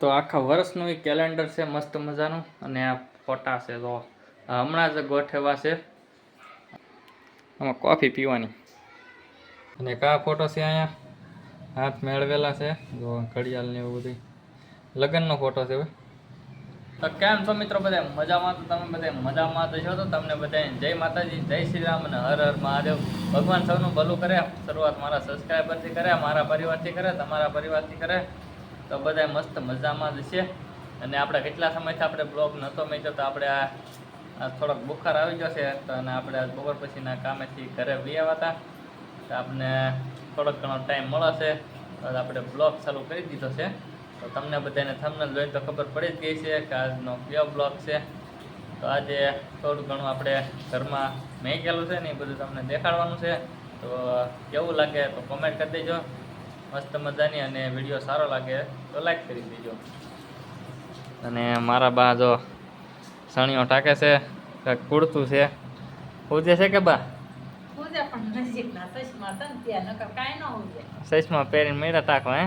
તો આખા વર્ષનું એ કેલેન્ડર છે, મસ્ત મજાનું. અને આ ફોટા છે તો હમણાં જ ગોઠવા છે. આમાં કોફી પીવાની. અને કયા ફોટો છે અહીંયા. હાથ મેળવેલા છે. જો, ઘડિયાળ ને એવું બધું લગ્નનો ફોટો છે તો કેમ છો મિત્રો બધા મજામાં તો તમે બધા મજામાં તો છો તો તમને બધા જય માતાજી, જય શ્રી રામ અને હર હર મહાદેવ. ભગવાન સૌનું ભલું કરે. શરૂઆત મારા સબસ્ક્રાઈબરથી કરે, મારા પરિવારથી કરે, તમારા પરિવારથી કરે. તો બધા મસ્ત મજામાં જ છે. અને આપણે કેટલા સમયથી આપણે બ્લોગ નહોતો મેચ્યો તો આપણે આ થોડોક બુખાર આવી ગયો છે. તો અને આપણે આજ બપોર પછીના કામેથી ઘરે બી આવ્યા હતા. તો આપણે થોડોક ઘણો ટાઈમ મળે છે. તો આપણે બ્લોગ ચાલુ કરી દીધો છે. તો તમને બધાને થંબનેલ જોઈ તો ખબર પડી જ ગઈ છે કે આજનો કયો બ્લોગ છે. તો આજે થોડું ઘણું આપણે ઘરમાં મેં ગયેલું છે ને એ બધું તમને દેખાડવાનું છે. તો કેવું લાગે તો કોમેન્ટ કરી દેજો. મસ્ત મજાની અને વીડિયો સારો લાગે તો લાઈક કરી દેજો. અને મારા બા જો સણીઓ ટાકે છે કંઈક કુડતું છે. પૂજે છે કે બા? પૂજા પણ નજીકના સસમાં પહેરીને મેળા ટાકો હે?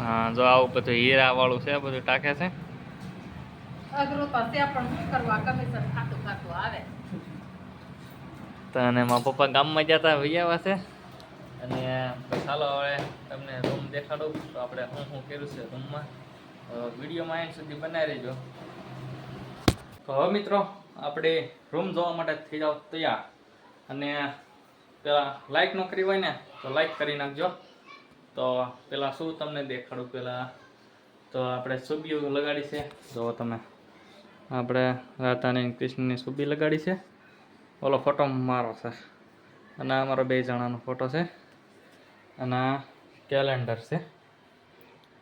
હા જો આવું બધું હીરા વાળું છે બધું ટાકે છે. અઘરું તો છે પણ શું કરવા કમિશન ખાતું ખાતું આવે. તો અને મારા પપ્પા ગામમાં જતા વૈયાવા છે. અને ચાલો હવે તમને રૂમ દેખાડું. તો આપણે શું શું કર્યું છે રૂમમાં? વિડીયોમાં એન્ડ સુધી બનાવી રહેજો તો હવે મિત્રો, આપણે રૂમ જોવા માટે થઈ જાવ તૈયાર. અને પેલા લાઈક ન કરી હોય ને, તો લાઈક કરી નાખજો. તો પેલા શું તમને દેખાડું પેલા? તો આપણે સુબીઓ લગાડી છે. જો તમે. આપણે રાધાની કૃષ્ણની સુબી લગાડી છે. ઓલો ફોટો મારો છે. અને આ મારો બે જણાનો ફોટો છે. અને આ કેલેન્ડર છે.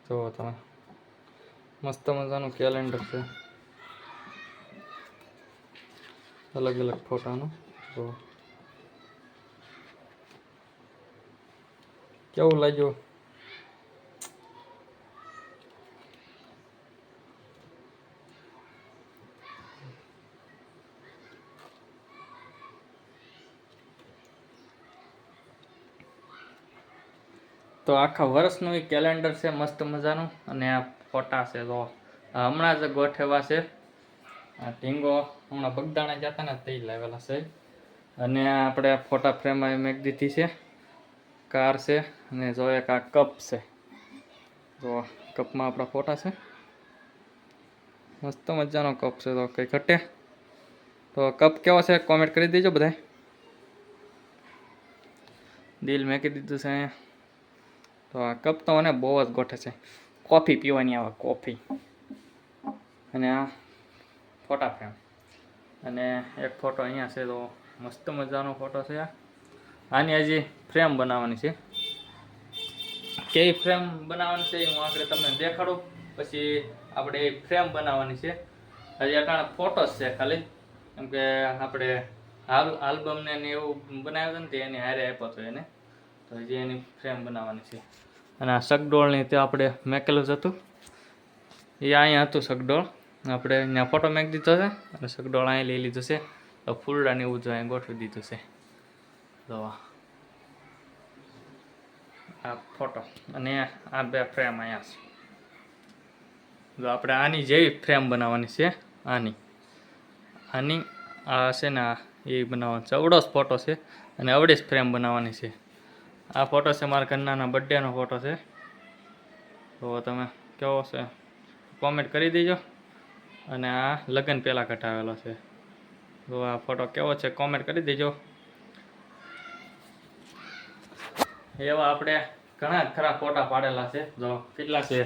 જુઓ તમે. મસ્ત મજાનું કેલેન્ડર છે. અલગ અલગ ફોટાનું જુઓ. કેવું લાગ્યું? તો આખા વર્ષનું એ કેલેન્ડર છે, મસ્ત મજાનું. અને આ ફોટા છે તો આ હમણાં જ ગોઠવ્યા છે. આ ઢીંગો હમણાં બગદાણા જતા ને, તે લાવેલા છે. અને આ આપણે ફોટા ફ્રેમ મેક દીધી છે. કાર છે અને જો એક આ કપ છે. તો કપમાં આપણા ફોટા છે. મસ્ત મજાનો કપ છે તો કંઈ ઘટે. તો કપ કેવો છે કોમેન્ટ કરી દેજો બધાય. દિલ મેકી દીધું છે. અહીંયા તો આ કપ તો મને બહુ જ ગોઠે છે. કોફી પીવાની આવે કોફી. અને આ ફોટા ફ્રેમ. અને એક ફોટો અહીંયા છે તો મસ્ત મજાનો ફોટો છે આની હજી ફ્રેમ બનાવવાની છે. કેવી ફ્રેમ બનાવવાની છે હું આગળ તમને દેખાડું. પછી આપણે ફ્રેમ બનાવવાની છે. હજી અટાણે ફોટોસ છે ખાલી. કેમ કે આપણે આલ્બમને ને એવું બનાવ્યું હતું ને એની હારે આપ્યો હતો એને. તો હજી એની ફ્રેમ બનાવવાની છે. અને આ સગડોળની તે આપણે મેકેલું જ હતું. એ અહીંયા હતું સગડોળ. આપણે ત્યાં ફોટો મેક દીધો છે. અને સગડોળ અહીં લઈ લીધું છે. તો ફૂલડાની એવું જો અહીં ગોઠવી દીધું છે. તો આ ફોટો અને આ બે ફ્રેમ અહીંયા છે. તો આપણે આની જેવી ફ્રેમ બનાવવાની છે. આની. આની આ છે ને એ બનાવવાનો છે. અવડો જ ફોટો છે. અને અવડી જ ફ્રેમ બનાવવાની છે. આ ફોટો છે મારા ઘરનાના બર્થડેનો ફોટો છે. તો તમે કેવો છે? કોમેન્ટ કરી દેજો. અને આ લગ્ન પહેલાં કઢાવેલો છે. તો આ ફોટો કેવો છે કોમેન્ટ કરી દેજો. એવા આપણે ઘણા ખરા ફોટા પાડેલા છે. જો કેટલા છે?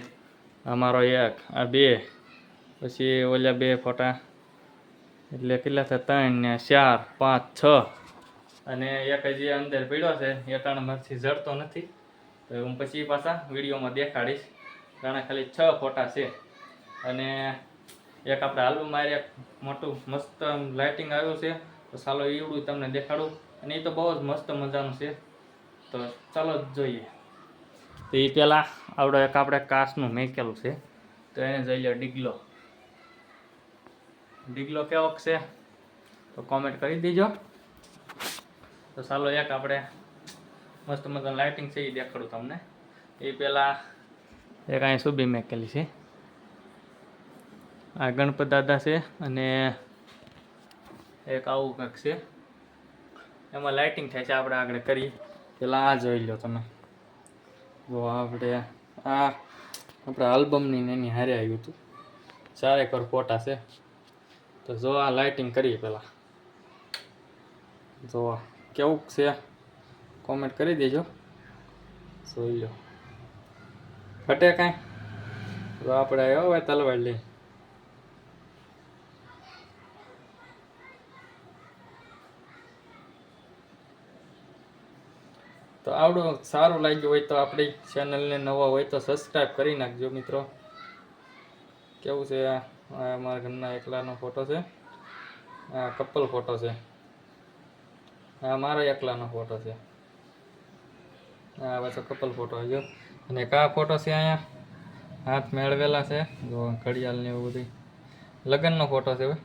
અમારો એક, આ બે, પછી ઓલા બે ફોટા એટલે કેટલા થયા ત્રણ ને ચાર, પાંચ, છ. અને એક હજી અંદર પીડ્યો છે એટાણમાંથી જડતો નથી. તો હું પછી પાછા વિડીયોમાં દેખાડીશ, કારણ ખાલી છ ફોટા છે. અને એક આપણે આલ્બમ મારે, એક મોટું મસ્ત લાઇટિંગ આવ્યું છે. તો ચાલો એવડું તમને દેખાડું. અને એ તો બહુ જ મસ્ત મજાનું છે. તો ચાલો જોઈએ. તો એ પહેલાં આવડો એક આપણે કાસનું મેકેલું છે. તો એને જોઈ લો ડીગલો. ડીગલો કેવો છે? તો કોમેન્ટ કરી દેજો. તો ચાલો એક આપણે મસ્ત મસ્ત લાઇટિંગ છે એ દેખાડું તમને. એ પહેલાં એક અહીં સુબી મેકેલી છે. આ ગણપત દાદા છે અને એક આવું કંઈક છે. એમાં લાઇટિંગ થાય છે આપણે આગળ કરીએ. પેલા આ જોઈ લો તમે. જો આપણે આ આપણા આલ્બમની એની હારે આવ્યું હતું. ચારે કર ફોટા છે. તો જો આ લાઇટિંગ કરીએ પહેલાં જો આ. કેવું છે? કોમેન્ટ કરી દેજો. જોઈ લો. ઘટે કાંઈ? તો આપણે આવ્યો હવે તલવાર લઈ તો આવડું સારું લાગ્યું હોય તો આપણી ચેનલને નવા હોય તો સબસ્ક્રાઈબ કરી નાખજો મિત્રો. કેવું છે આ? અમારા ઘરના એકલાનો ફોટો છે. આ કપલ ફોટો છે. આ મારો એકલાનો ફોટો છે. આ પાછો કપલ ફોટો જો. અને કા ફોટો છે અહીંયા? હાથ મેળવેલા છે. જો, ઘડિયાળ ને એવું બધું લગ્નનો ફોટો છે હવે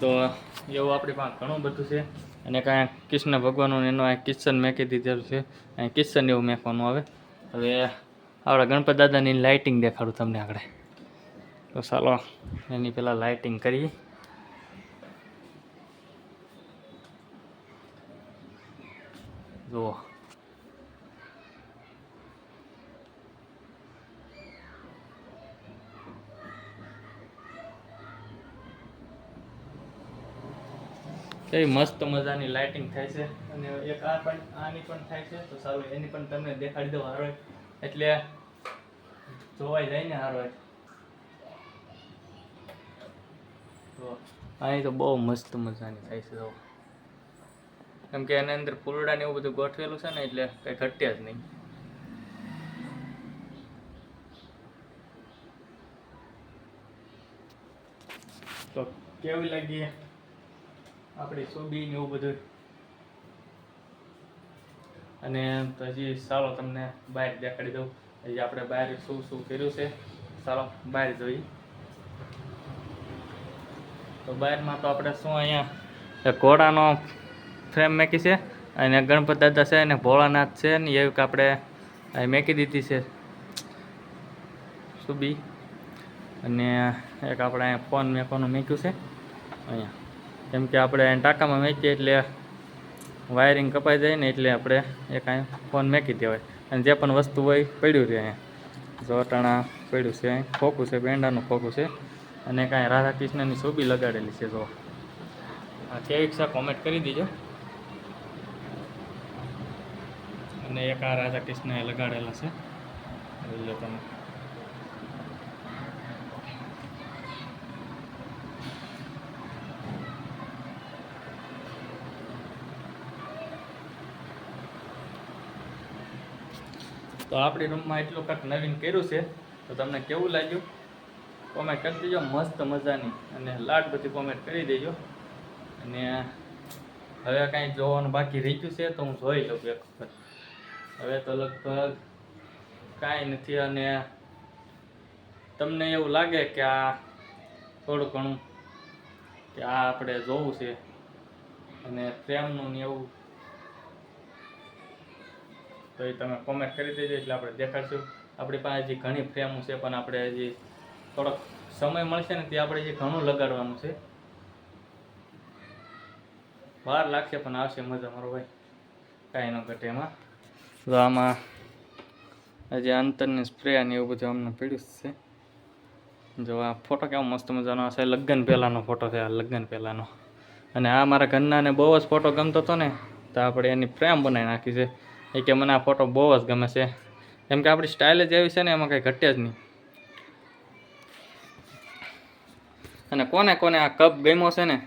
તો એવું આપણી પાસે ઘણું બધું છે. અને કાંઈ કૃષ્ણ ભગવાનનું એનો આ કિચન મેકી દીધેલું છે. અહીં કિચન એવું મેકવાનું આવે. હવે આપણા ગણપત દાદાની લાઇટિંગ દેખાડું તમને આગળ. તો ચાલો, એની પહેલાં લાઇટિંગ કરીએ. જુઓ કેવી મસ્ત મજાની લાઇટિંગ થાય છે. અને એક આ પણ આની પણ થાય છે, તો સારું, એની પણ તમને દેખાડી દઉં હારો એટલે જોવાઈ જાય ને હારો તો અહીં તો બહુ મસ્ત મજાની થાય છે, જો. કેમ કે એની અંદર ફૂલડા ને એવું બધું ગોઠવેલું છે ને, એટલે કંઈ ઘટ્યા જ નહીં. તો કેવી લાગી આપણી સોબી ને એવું બધું? અને હજી ચાલો તમને બહાર દેખાડી દઉં. હજી આપણે બહાર શું શું કર્યું છે ચાલો બહાર જોઈએ. તો બહારમાં તો આપણે શું અહીંયા ઘોડાનો ફ્રેમ મેકી છે અને ગણપત દાદા છે અને ભોળાનાથ છે ને એવું આપણે મેકી દીધી છે. સુબી અને એક આપણે અહીંયા ફોન મેકવાનું મૂક્યું છે. અહીંયા. કેમ કે આપણે ટાંકામાં મેકીએ એટલે વાયરિંગ કપાઈ જાય ને એટલે આપણે એક અહીં ફોન મેકી દેવાય. અને જે પણ વસ્તુ હોય પડ્યું રહે અહીંયા. જોટાણા પડ્યું છે અહીં. ખોખું છે, પેંડાનું ખોખું છે. અને કાંઈ રાધા કૃષ્ણની છબી લગાડેલી છે, જો. આ કેવી છે કોમેન્ટ કરી દીજો. અને એક આ રાધા કૃષ્ણએ લગાડેલા છે. જોઈ લો તમે. તો આપણી રૂમમાં એટલું કંઈક નવીન કર્યું છે, તો તમને કેવું લાગ્યું? કોમેન્ટ કરી દેજો, મસ્ત મજાની. અને લાડ બધી કોમેન્ટ કરી દેજો. અને હવે કાંઈ જોવાનું બાકી રહી ગયું છે, તો હું જોઈ લઉં એક વખત. હવે તો લગભગ કાંઈ નથી અને તમને એવું લાગે કે આ થોડું ઘણું કે આ આપણે જોવું છે અને પ્રેમનું ને એવું. તો એ તમે કોમેન્ટ કરી દેજો એટલે આપણે દેખાડશું. આપણી પાસે હજી ઘણી ફ્રેમો છે, પણ આપણે હજી થોડોક સમય મળશે ને તે આપણે હજી ઘણું લગાડવાનું છે. વાર લાગશે, પણ આવશે મજા મારો ભાઈ. કાંઈ ન ઘટે એમાં. તો આમાં હજી અંતરની સ્પ્રે અને એવું બધું અમને પીડ્યું છે. જો આ ફોટો કેવો મસ્ત મજાનો હશે લગ્ન પહેલાંનો ફોટો છે, આ લગ્ન પહેલાંનો. અને આ મારા ઘરનાને બહુ જ ફોટો ગમતો હતો ને, તો આપણે એની ફ્રેમ બનાવી નાખી છે. એ કે મને આ ફોટો બહુ જ ગમે છે. કેમ કે આપણી સ્ટાઇલ જ એવી છે ને, એમાં કંઈ ઘટે જ નહીં. અને કોને કોને આ કપ ગમ્યો છે ને,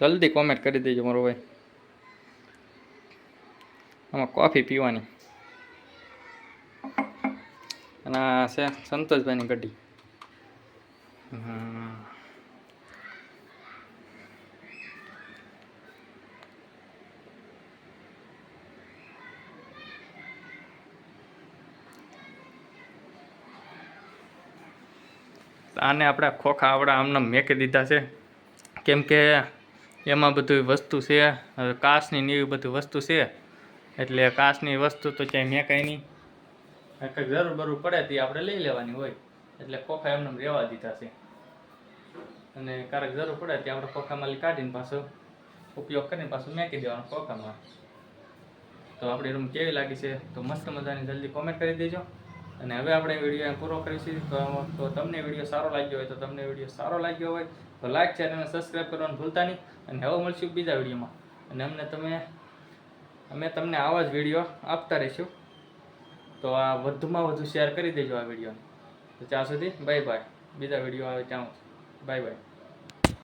જલ્દી કોમેન્ટ કરી દેજો મારો ભાઈ. આમાં કોફી પીવાની. અને આ છે સંતોષભાઈની ગઢી. આને આપણે ખોખા આવડા આમને મેકી દીધા છે. કેમ કે એમાં બધું વસ્તુ છે કાશની ને એવી બધી વસ્તુ છે. એટલે કાચની વસ્તુ તો ક્યાંય મેં કાંઈ નહીં કંઈક જરૂર બરૂર પડે તે આપણે લઈ લેવાની હોય. એટલે ખોખા એમને એમ રહેવા દીધા છે. અને ક્યારેક જરૂર પડે ત્યાં આપણે ખોખામાં કાઢીને પાછો ઉપયોગ કરીને પાછું મેંકી દેવાનો ખોખામાં. તો આપણી રૂમ કેવી લાગી છે તો મસ્ત મજાની જલ્દી કોમેન્ટ કરી દેજો. અને હવે આપણે વીડિયો પૂરો કરીશું. તો તો તમને વીડિયો સારો લાગ્યો હોય તો તમને વીડિયો સારો લાગ્યો હોય તો લાઈક અને સબસ્ક્રાઈબ કરવાનું ભૂલતા નહીં. અને હવે મળશું બીજા વિડીયોમાં અને અમને તમે અમે તમને આવા જ વીડિયો આપતા રહીશું. તો આ વધુમાં વધુ શેર કરી દેજો આ વિડીયોને તો ત્યાં સુધી બાય બાય બીજા વીડિયો આવે ત્યાં બાય બાય